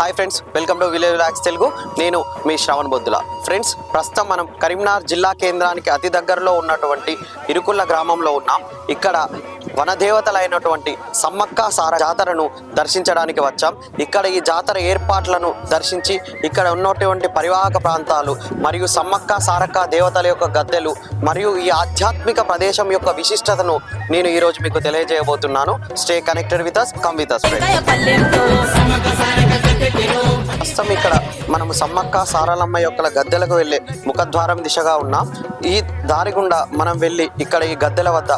Hi friends welcome to village relax Telugu. నేను మీ Shravan Boddula. Friends ప్రస్తుతం మనం కరీంనగర్ జిల్లా కేంద్రానికి అతి దగ్గరలో ఉన్నటువంటి ఇరుకుల్ల గ్రామంలో ఉన్నాం. ఇక్కడ వనదేవతలైనటువంటి సమ్మక్క సార జాతరను దర్శించడానికి వచ్చాం. ఇక్కడ ఈ జాతర ఏర్పాట్లను దర్శించి ఇక్కడ ఉన్నటువంటి పరివాహక ప్రాంతాలు మరియు సమ్మక్క సారక్క దేవతల యొక్క గద్దెలు మరియు ఈ ఆధ్యాత్మిక ప్రదేశం యొక్క విశిష్టతను నేను ఈరోజు మీకు తెలియజేయబోతున్నాను. Stay connected with us come with us friends ప్రస్తుతం ఇక్కడ మనము సమ్మక్క సారలమ్మ యొక్క గద్దెలకు వెళ్ళే ముఖద్వారం దిశగా ఉన్నాం. ఈ దారి గుండా మనం వెళ్ళి ఇక్కడ ఈ గద్దెల వద్ద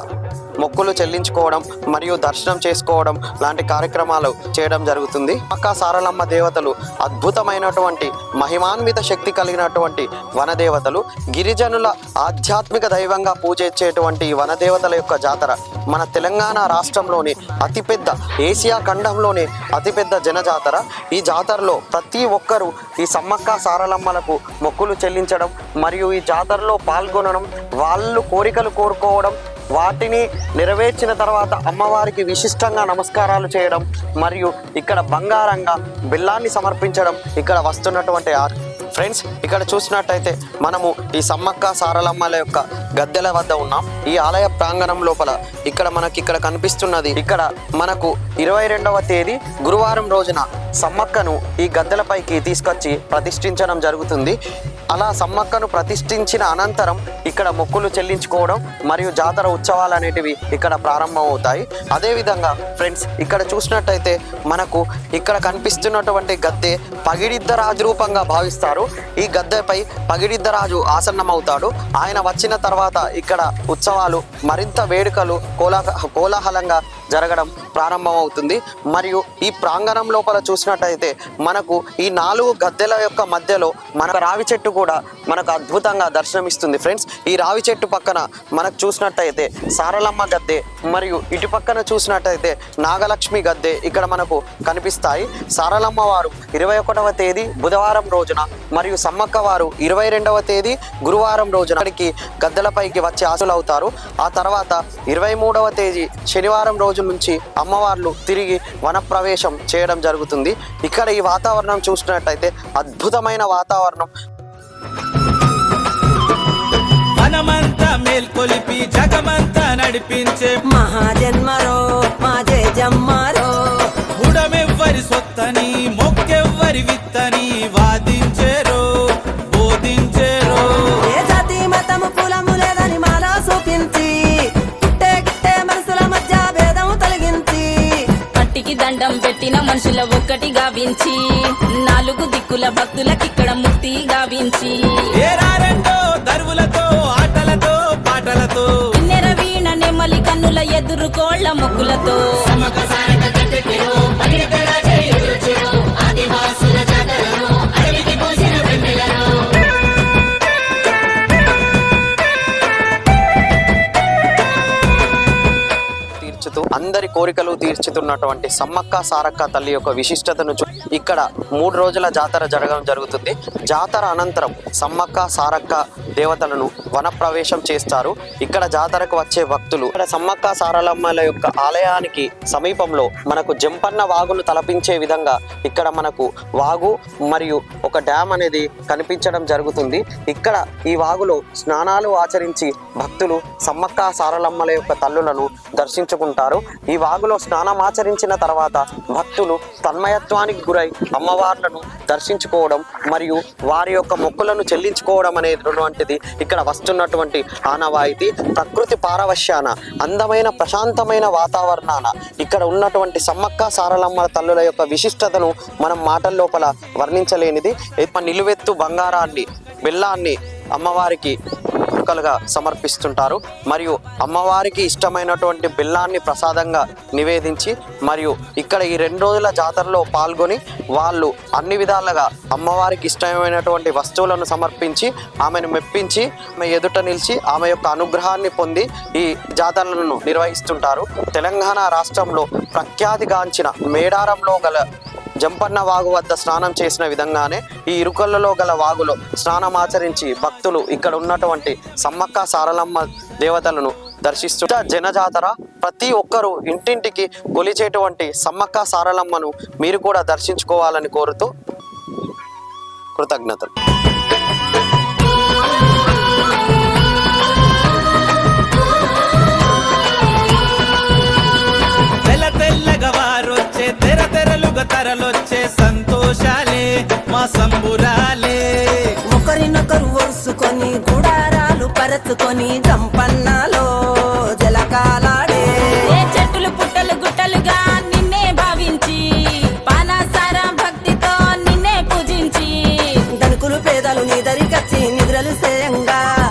మొక్కులు చెల్లించుకోవడం మరియు దర్శనం చేసుకోవడం లాంటి కార్యక్రమాలు చేయడం జరుగుతుంది. అక్క సారలమ్మ దేవతలు అద్భుతమైనటువంటి మహిమాన్విత శక్తి కలిగినటువంటి వనదేవతలు. గిరిజనుల ఆధ్యాత్మిక దైవంగా పూజించేటువంటి ఈ వనదేవతల యొక్క జాతర మన తెలంగాణ రాష్ట్రంలోని అతిపెద్ద ఏసియా ఖండంలోని అతిపెద్ద జనజాతర. ఈ జాతరలో ప్రతి ఒక్కరూ ఈ సమ్మక్క సారలమ్మలకు మొక్కులు చెల్లించడం మరియు ఈ జాతరలో పాల్గొనడం వాళ్ళు కోరికలు కోరుకోవడం వాటిని నెరవేర్చిన తర్వాత అమ్మవారికి విశిష్టంగా నమస్కారాలు చేయడం మరియు ఇక్కడ బంగారంగా బెల్లాన్ని సమర్పించడం ఇక్కడ వస్తున్నటువంటి ఆర్ ఫ్రెండ్స్ ఇక్కడ చూసినట్టయితే మనము ఈ సమ్మక్క సారలమ్మల యొక్క గద్దెల వద్ద ఉన్నాం. ఈ ఆలయ ప్రాంగణం లోపల ఇక్కడ మనకి ఇక్కడ కనిపిస్తున్నది ఇక్కడ మనకు ఇరవై రెండవ తేదీ గురువారం రోజున సమ్మక్కను ఈ గద్దెలపైకి తీసుకొచ్చి ప్రతిష్ఠించడం జరుగుతుంది. అలా సమ్మక్కను ప్రతిష్ఠించిన అనంతరం ఇక్కడ మొక్కులు చెల్లించుకోవడం మరియు జాతర ఉత్సవాలు అనేటివి ఇక్కడ ప్రారంభమవుతాయి. అదేవిధంగా ఫ్రెండ్స్ ఇక్కడ చూసినట్టయితే మనకు ఇక్కడ కనిపిస్తున్నటువంటి గద్దె పగిడిద్దరాజు రూపంగా భావిస్తారు. ఈ గద్దెపై పగిడిద్దరాజు ఆసన్నమవుతాడు. ఆయన వచ్చిన తర్వాత ఇక్కడ ఉత్సవాలు మరింత వేడుకలు కోలా కోలాహలంగా జరగడం ప్రారంభమవుతుంది. మరియు ఈ ప్రాంగణం లోపల చూసినట్టయితే మనకు ఈ నాలుగు గద్దెల యొక్క మధ్యలో మన రావి చెట్టు కూడా మనకు అద్భుతంగా దర్శనమిస్తుంది ఫ్రెండ్స్. ఈ రావి చెట్టు పక్కన మనకు చూసినట్టయితే సారలమ్మ గద్దె మరియు ఇటు పక్కన చూసినట్టయితే నాగలక్ష్మి గద్దె ఇక్కడ మనకు కనిపిస్తాయి. సారలమ్మ వారు ఇరవై ఒకటవ తేదీ బుధవారం రోజున మరియు సమ్మక్క వారు ఇరవై రెండవ తేదీ గురువారం రోజున అక్కడికి గద్దెలపైకి వచ్చి ఆశలు అవుతారు ఆ తర్వాత ఇరవై మూడవ తేదీ శనివారం రోజు నుంచి అమ్మవార్లు తిరిగి వనప్రవేశం చేయడం జరుగుతుంది. ఇక్కడ ఈ వాతావరణం చూసినట్టయితే అద్భుతమైన వాతావరణం. మనమంతా మేల్కొలిపి జగమంతా నడిపించే మహాజన్మరో మా జయజమ్మరో మనుషుల ఒక్కటి గావించి నాలుగు దిక్కుల భక్తులకిక్కడ ముక్తి గావించి. దరువులతో ఆటలతో పాటలతో. కన్నుల ఎదురు కోళ్ళ మొక్కులతో. అందరి కోరికలు తీర్చుతున్నటువంటి సమ్మక్క సారక్క తల్లి యొక్క విశిష్టతను చూ ఇక్కడ మూడు రోజుల జాతర జరగడం జరుగుతుంది. జాతర అనంతరం సమ్మక్క సారక్క దేవతలను వనప్రవేశం చేస్తారు. ఇక్కడ జాతరకు వచ్చే భక్తులు ఇక్కడ సమ్మక్క సారలమ్మల యొక్క ఆలయానికి సమీపంలో మనకు జంపన్న వాగును తలపించే విధంగా ఇక్కడ మనకు వాగు మరియు ఒక డ్యామ్ అనేది కనిపించడం జరుగుతుంది. ఇక్కడ ఈ వాగులో స్నానాలు ఆచరించి భక్తులు సమ్మక్క సారలమ్మల యొక్క తల్లులను దర్శించుకుంటారు. ఈ వాగులో స్నానం ఆచరించిన తర్వాత భక్తులు తన్మయత్వానికి గురై అమ్మవార్లను దర్శించుకోవడం మరియు వారి యొక్క మొక్కులను చెల్లించుకోవడం అనేటువంటిది ఇక్కడ వస్తున్నటువంటి ఆనవాయితీ. ప్రకృతి పారవశ్యాన అందమైన ప్రశాంతమైన వాతావరణాన ఇక్కడ ఉన్నటువంటి సమ్మక్క సారలమ్మ తల్లుల యొక్క విశిష్టతను మనం మాటల లోపల వర్ణించలేనిది. నిలువెత్తు బంగారాన్ని బెల్లాన్ని అమ్మవారికి కానుకలుగా సమర్పిస్తుంటారు. మరియు అమ్మవారికి ఇష్టమైనటువంటి బెల్లాన్ని ప్రసాదంగా నివేదించి మరియు ఇక్కడ ఈ రెండు రోజుల జాతరలో పాల్గొని వాళ్ళు అన్ని విధాలుగా అమ్మవారికి ఇష్టమైనటువంటి వస్తువులను సమర్పించి ఆమెను మెప్పించి ఆమె ఎదుట నిలిచి ఆమె యొక్క అనుగ్రహాన్ని పొంది ఈ జాతరలను నిర్వహిస్తుంటారు. తెలంగాణ రాష్ట్రంలో ప్రఖ్యాతిగాంచిన మేడారంలో గల జంపన్న వాగు వద్ద స్నానం చేసిన విధంగానే ఈ ఇరుకల్లలో గల వాగులో స్నానం ఆచరించి భక్తులు ఇక్కడ ఉన్నటువంటి సమ్మక్క సారలమ్మ దేవతలను దర్శిస్తూ జనజాతర ప్రతి ఒక్కరూ ఇంటింటికి కొలిచేటువంటి సమ్మక్క సారలమ్మను మీరు కూడా దర్శించుకోవాలని కోరుతూ కృతజ్ఞతలు. సంబురాలే. ఒకరినొకరు ఒరుసుకొని గుడారాలు పరచుకొని గంపన్నాలో జలకాలాడే. చెట్టులు పుట్టలు గుట్టలుగా నిన్నే భావించి పానాసార భక్తితో నిన్నే పూజించి. ధనుకులు పేదలు నీ నిద్రలు సేయంగా.